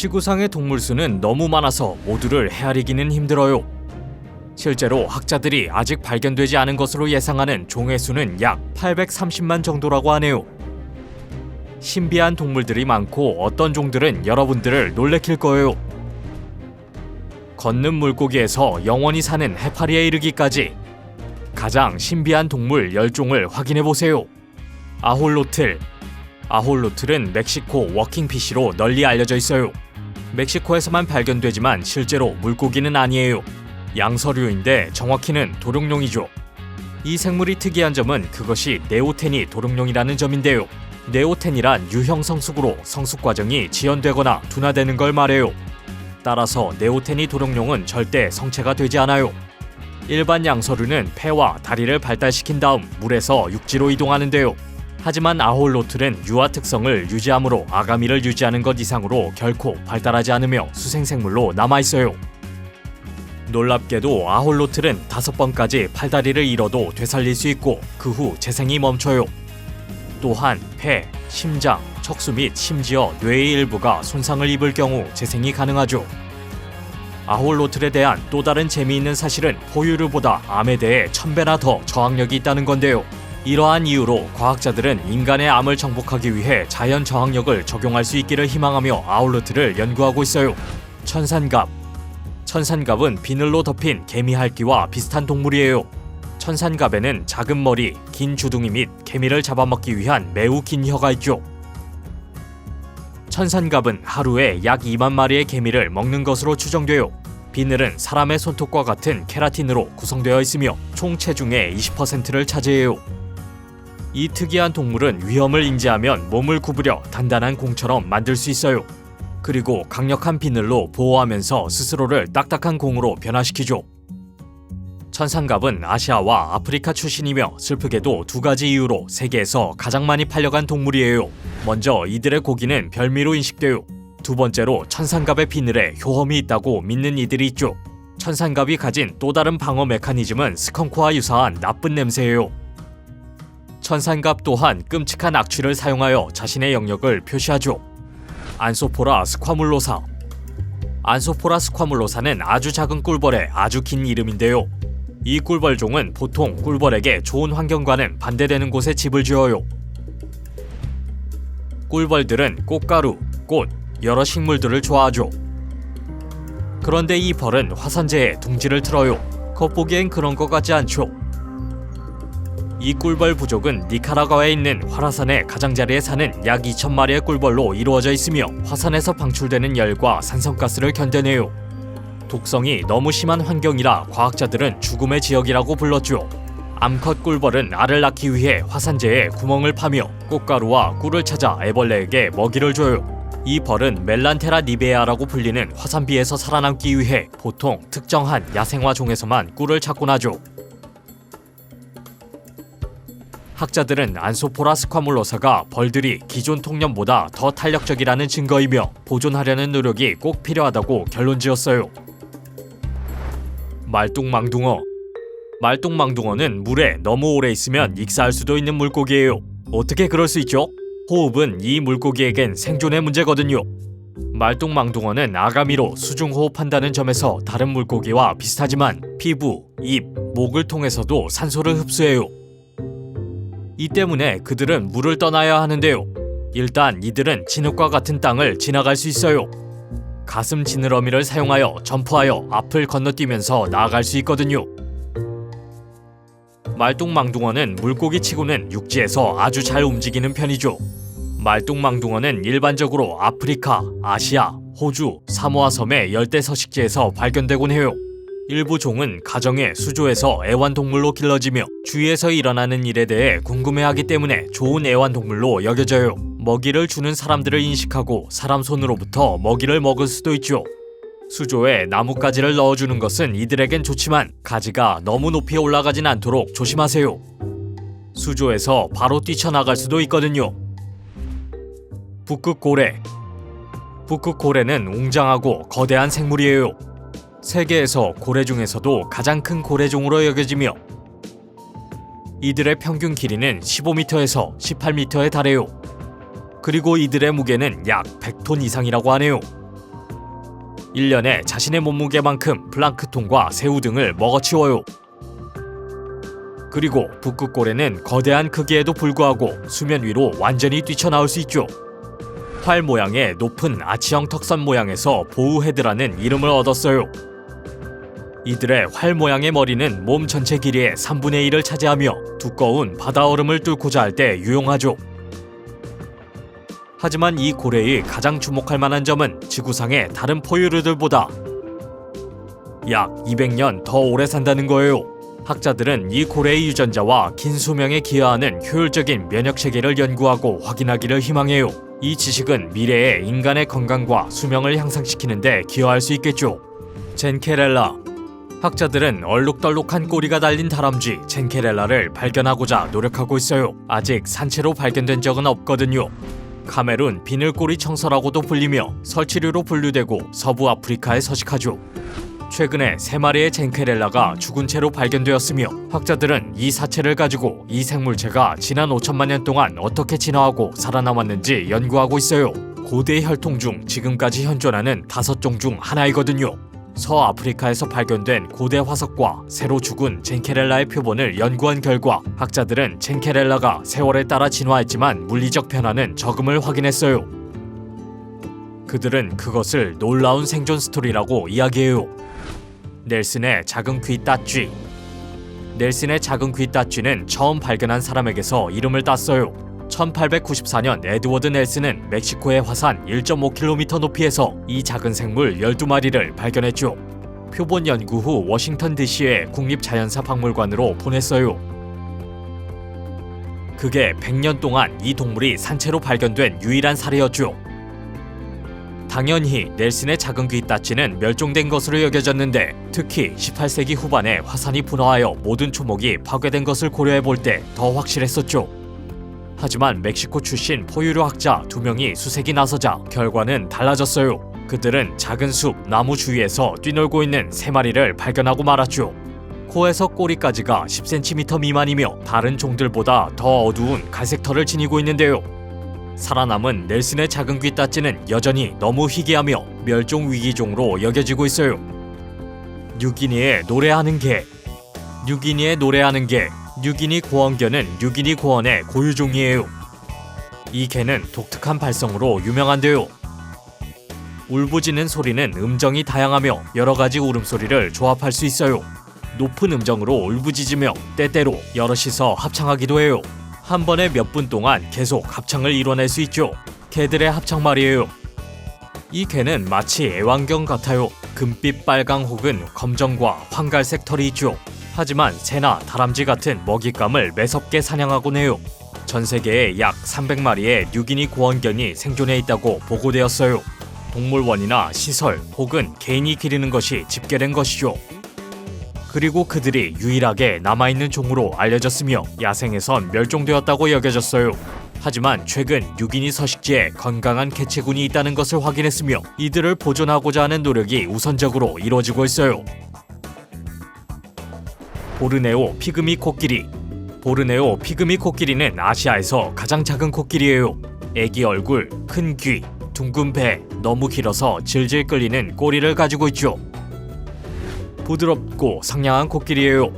지구상의 동물 수는 너무 많아서 모두를 헤아리기는 힘들어요. 실제로 학자들이 아직 발견되지 않은 것으로 예상하는 종의 수는 약 830만 정도라고 하네요. 신비한 동물들이 많고 어떤 종들은 여러분들을 놀래킬 거예요. 걷는 물고기에서 영원히 사는 해파리에 이르기까지 가장 신비한 동물 10종을 확인해 보세요. 아홀로틀. 아홀로틀은 멕시코 워킹피쉬로 널리 알려져 있어요. 멕시코에서만 발견되지만 실제로 물고기는 아니에요. 양서류인데 정확히는 도룡뇽이죠. 이 생물이 특이한 점은 그것이 네오텐이 도룡뇽이라는 점인데요. 네오텐이란 유형 성숙으로 성숙 과정이 지연되거나 둔화되는 걸 말해요. 따라서 네오텐이 도룡뇽은 절대 성체가 되지 않아요. 일반 양서류는 폐와 다리를 발달시킨 다음 물에서 육지로 이동하는데요. 하지만 아홀로틀은 유아 특성을 유지함으로 아가미를 유지하는 것 이상으로 결코 발달하지 않으며 수생생물로 남아있어요. 놀랍게도 아홀로틀은 다섯 번까지 팔다리를 잃어도 되살릴 수 있고 그 후 재생이 멈춰요. 또한 폐, 심장, 척수 및 심지어 뇌의 일부가 손상을 입을 경우 재생이 가능하죠. 아홀로틀에 대한 또 다른 재미있는 사실은 포유류보다 암에 대해 천 배나 더 저항력이 있다는 건데요. 이러한 이유로 과학자들은 인간의 암을 정복하기 위해 자연 저항력을 적용할 수 있기를 희망하며 아홀로틀을 연구하고 있어요. 천산갑 천산갑은 비늘로 덮인 개미핥기와 비슷한 동물이에요. 천산갑에는 작은 머리, 긴 주둥이 및 개미를 잡아먹기 위한 매우 긴 혀가 있죠. 천산갑은 하루에 약 2만 마리의 개미를 먹는 것으로 추정돼요. 비늘은 사람의 손톱과 같은 케라틴으로 구성되어 있으며 총 체중의 20%를 차지해요. 이 특이한 동물은 위험을 인지하면 몸을 구부려 단단한 공처럼 만들 수 있어요. 그리고 강력한 비늘로 보호하면서 스스로를 딱딱한 공으로 변화시키죠. 천상갑은 아시아와 아프리카 출신이며 슬프게도 두 가지 이유로 세계에서 가장 많이 팔려간 동물이에요. 먼저 이들의 고기는 별미로 인식돼요. 두 번째로 천상갑의 비늘에 효험이 있다고 믿는 이들이 있죠. 천상갑이 가진 또 다른 방어 메커니즘은 스컹크와 유사한 나쁜 냄새예요. 천상갑 또한 끔찍한 악취를 사용하여 자신의 영역을 표시하죠. 안소포라 스ኳ물로사 안소포라 스ኳ물로사는 아주 작은 꿀벌의 아주 긴 이름인데요. 이 꿀벌종은 보통 꿀벌에게 좋은 환경과는 반대되는 곳에 집을 지어요. 꿀벌들은 꽃가루, 꽃, 여러 식물들을 좋아하죠. 그런데 이 벌은 화산재에 둥지를 틀어요. 겉보기엔 그런 것 같지 않죠? 이 꿀벌 부족은 니카라과에 있는 화라산의 가장자리에 사는 약 2천 마리의 꿀벌로 이루어져 있으며 화산에서 방출되는 열과 산성가스를 견뎌내요. 독성이 너무 심한 환경이라 과학자들은 죽음의 지역이라고 불렀죠. 암컷 꿀벌은 알을 낳기 위해 화산재에 구멍을 파며 꽃가루와 꿀을 찾아 애벌레에게 먹이를 줘요. 이 벌은 멜란테라 니베아라고 불리는 화산비에서 살아남기 위해 보통 특정한 야생화 종에서만 꿀을 찾곤 하죠. 학자들은 안소포라 스ኳ물로사가 벌들이 기존 통념보다 더 탄력적이라는 증거이며 보존하려는 노력이 꼭 필요하다고 결론지었어요. 말똥망둥어 말똥망둥어는 물에 너무 오래 있으면 익사할 수도 있는 물고기예요. 어떻게 그럴 수 있죠? 호흡은 이 물고기에겐 생존의 문제거든요. 말똥망둥어는 아가미로 수중 호흡한다는 점에서 다른 물고기와 비슷하지만 피부, 입, 목을 통해서도 산소를 흡수해요. 이 때문에 그들은 물을 떠나야 하는데요. 일단 이들은 진흙과 같은 땅을 지나갈 수 있어요. 가슴 지느러미를 사용하여 점프하여 앞을 건너뛰면서 나아갈 수 있거든요. 말똥망둥어는 물고기 치고는 육지에서 아주 잘 움직이는 편이죠. 말똥망둥어는 일반적으로 아프리카, 아시아, 호주, 사모아 섬의 열대 서식지에서 발견되곤 해요. 일부 종은 가정의 수조에서 애완동물로 길러지며 주위에서 일어나는 일에 대해 궁금해하기 때문에 좋은 애완동물로 여겨져요. 먹이를 주는 사람들을 인식하고 사람 손으로부터 먹이를 먹을 수도 있죠. 수조에 나뭇가지를 넣어주는 것은 이들에겐 좋지만 가지가 너무 높이 올라가진 않도록 조심하세요. 수조에서 바로 뛰쳐나갈 수도 있거든요. 북극고래 북극고래는 웅장하고 거대한 생물이에요. 세계에서 고래 중에서도 가장 큰 고래종으로 여겨지며 이들의 평균 길이는 15m에서 18m에 달해요. 그리고 이들의 무게는 약 100톤 이상이라고 하네요. 1년에 자신의 몸무게만큼 플랑크톤과 새우 등을 먹어치워요. 그리고 북극고래는 거대한 크기에도 불구하고 수면 위로 완전히 뛰쳐나올 수 있죠. 활 모양의 높은 아치형 턱선 모양에서 보우헤드라는 이름을 얻었어요. 이들의 활 모양의 머리는 몸 전체 길이의 3분의 1을 차지하며 두꺼운 바다 얼음을 뚫고자 할 때 유용하죠. 하지만 이 고래의 가장 주목할 만한 점은 지구상의 다른 포유류들보다 약 200년 더 오래 산다는 거예요. 학자들은 이 고래의 유전자와 긴 수명에 기여하는 효율적인 면역 체계를 연구하고 확인하기를 희망해요. 이 지식은 미래의 인간의 건강과 수명을 향상시키는 데 기여할 수 있겠죠. 젠 케렐라 학자들은 얼룩덜룩한 꼬리가 달린 다람쥐 젠케렐라를 발견하고자 노력하고 있어요. 아직 산채로 발견된 적은 없거든요. 카메룬 비늘꼬리 청설하고도 불리며 설치류로 분류되고 서부 아프리카에 서식하죠. 최근에 세 마리의 젠케렐라가 죽은 채로 발견되었으며 학자들은 이 사체를 가지고 이 생물체가 지난 5천만 년 동안 어떻게 진화하고 살아남았는지 연구하고 있어요. 고대 혈통 중 지금까지 현존하는 다섯 종 중 하나이거든요. 서아프리카에서 발견된 고대 화석과 새로 죽은 젠케렐라의 표본을 연구한 결과 학자들은 젠케렐라가 세월에 따라 진화했지만 물리적 변화는 적음을 확인했어요. 그들은 그것을 놀라운 생존 스토리라고 이야기해요. 넬슨의 작은 귀 따쥐 넬슨의 작은 귀 따쥐는 처음 발견한 사람에게서 이름을 땄어요. 1894년 에드워드 넬슨은 멕시코의 화산 1.5km 높이에서 이 작은 생물 12마리를 발견했죠. 표본 연구 후 워싱턴 DC의 국립자연사 박물관으로 보냈어요. 그게 100년 동안 이 동물이 산채로 발견된 유일한 사례였죠. 당연히 넬슨의 작은 귀 따쥐는 멸종된 것으로 여겨졌는데 특히 18세기 후반에 화산이 분화하여 모든 초목이 파괴된 것을 고려해 볼 때 더 확실했었죠. 하지만 멕시코 출신 포유류 학자 두 명이 수색이 나서자 결과는 달라졌어요. 그들은 작은 숲 나무 주위에서 뛰놀고 있는 세 마리를 발견하고 말았죠. 코에서 꼬리까지가 10cm 미만이며 다른 종들보다 더 어두운 갈색 털을 지니고 있는데요. 살아남은 넬슨의 작은 귀 따찌는 여전히 너무 희귀하며 멸종 위기종으로 여겨지고 있어요. 뉴기니의 노래하는 개. 뉴기니의 노래하는 개. 뉴기니 고원견은 뉴기니 고원의 고유종이에요. 이 개는 독특한 발성으로 유명한데요. 울부짖는 소리는 음정이 다양하며 여러 가지 울음소리를 조합할 수 있어요. 높은 음정으로 울부짖으며 때때로 여럿이서 합창하기도 해요. 한 번에 몇 분 동안 계속 합창을 이뤄낼 수 있죠. 개들의 합창 말이에요. 이 개는 마치 애완견 같아요. 금빛 빨강 혹은 검정과 황갈색 털이 있죠. 하지만 새나 다람쥐 같은 먹잇감을 매섭게 사냥하곤 해요. 전 세계에 약 300마리의 뉴기니 고원견이 생존해 있다고 보고되었어요. 동물원이나 시설 혹은 개인이 기르는 것이 집계된 것이죠. 그리고 그들이 유일하게 남아있는 종으로 알려졌으며 야생에선 멸종되었다고 여겨졌어요. 하지만 최근 뉴기니 서식지에 건강한 개체군이 있다는 것을 확인했으며 이들을 보존하고자 하는 노력이 우선적으로 이루어지고 있어요. 보르네오 피그미 코끼리 보르네오 피그미 코끼리는 아시아에서 가장 작은 코끼리예요. 애기 얼굴, 큰 귀, 둥근 배, 너무 길어서 질질 끌리는 꼬리를 가지고 있죠. 부드럽고 상냥한 코끼리예요.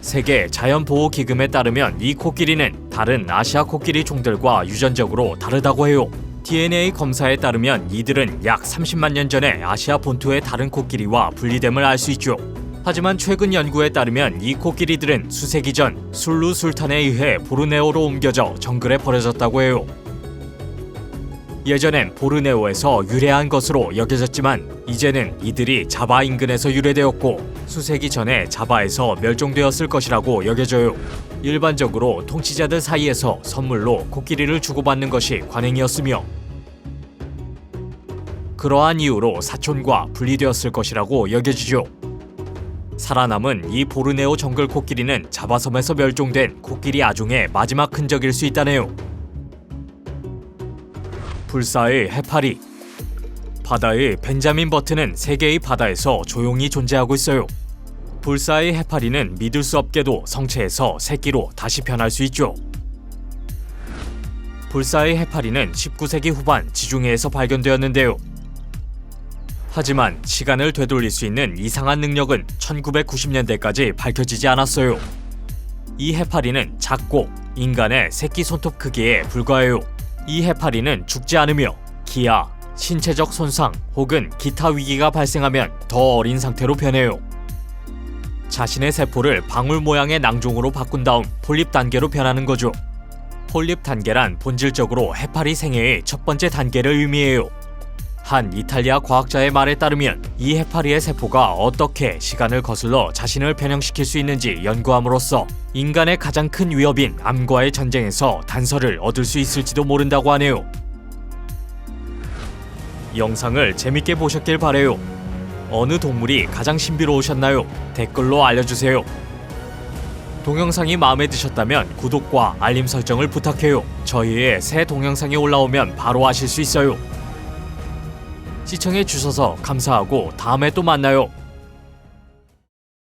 세계 자연보호기금에 따르면 이 코끼리는 다른 아시아 코끼리 종들과 유전적으로 다르다고 해요. DNA 검사에 따르면 이들은 약 30만 년 전에 아시아 본토의 다른 코끼리와 분리됨을 알 수 있죠. 하지만 최근 연구에 따르면 이 코끼리들은 수세기 전 술루 술탄에 의해 보르네오로 옮겨져 정글에 버려졌다고 해요. 예전엔 보르네오에서 유래한 것으로 여겨졌지만 이제는 이들이 자바 인근에서 유래되었고 수세기 전에 자바에서 멸종되었을 것이라고 여겨져요. 일반적으로 통치자들 사이에서 선물로 코끼리를 주고받는 것이 관행이었으며 그러한 이유로 사촌과 분리되었을 것이라고 여겨지죠. 살아남은 이 보르네오 정글 코끼리는 자바섬에서 멸종된 코끼리 아종의 마지막 흔적일 수 있다네요. 불사의 해파리 바다의 벤자민 버튼은 세계의 바다에서 조용히 존재하고 있어요. 불사의 해파리는 믿을 수 없게도 성체에서 새끼로 다시 변할 수 있죠. 불사의 해파리는 19세기 후반 지중해에서 발견되었는데요. 하지만 시간을 되돌릴 수 있는 이상한 능력은 1990년대까지 밝혀지지 않았어요. 이 해파리는 작고 인간의 새끼 손톱 크기에 불과해요. 이 해파리는 죽지 않으며 기아, 신체적 손상 혹은 기타 위기가 발생하면 더 어린 상태로 변해요. 자신의 세포를 방울 모양의 낭종으로 바꾼 다음 폴립 단계로 변하는 거죠. 폴립 단계란 본질적으로 해파리 생애의 첫 번째 단계를 의미해요. 한 이탈리아 과학자의 말에 따르면 이 해파리의 세포가 어떻게 시간을 거슬러 자신을 변형시킬 수 있는지 연구함으로써 인간의 가장 큰 위협인 암과의 전쟁에서 단서를 얻을 수 있을지도 모른다고 하네요. 영상을 재밌게 보셨길 바래요. 어느 동물이 가장 신비로우셨나요? 댓글로 알려주세요. 동영상이 마음에 드셨다면 구독과 알림 설정을 부탁해요. 저희의 새 동영상이 올라오면 바로 아실 수 있어요. 시청해 주셔서 감사하고 다음에 또 만나요.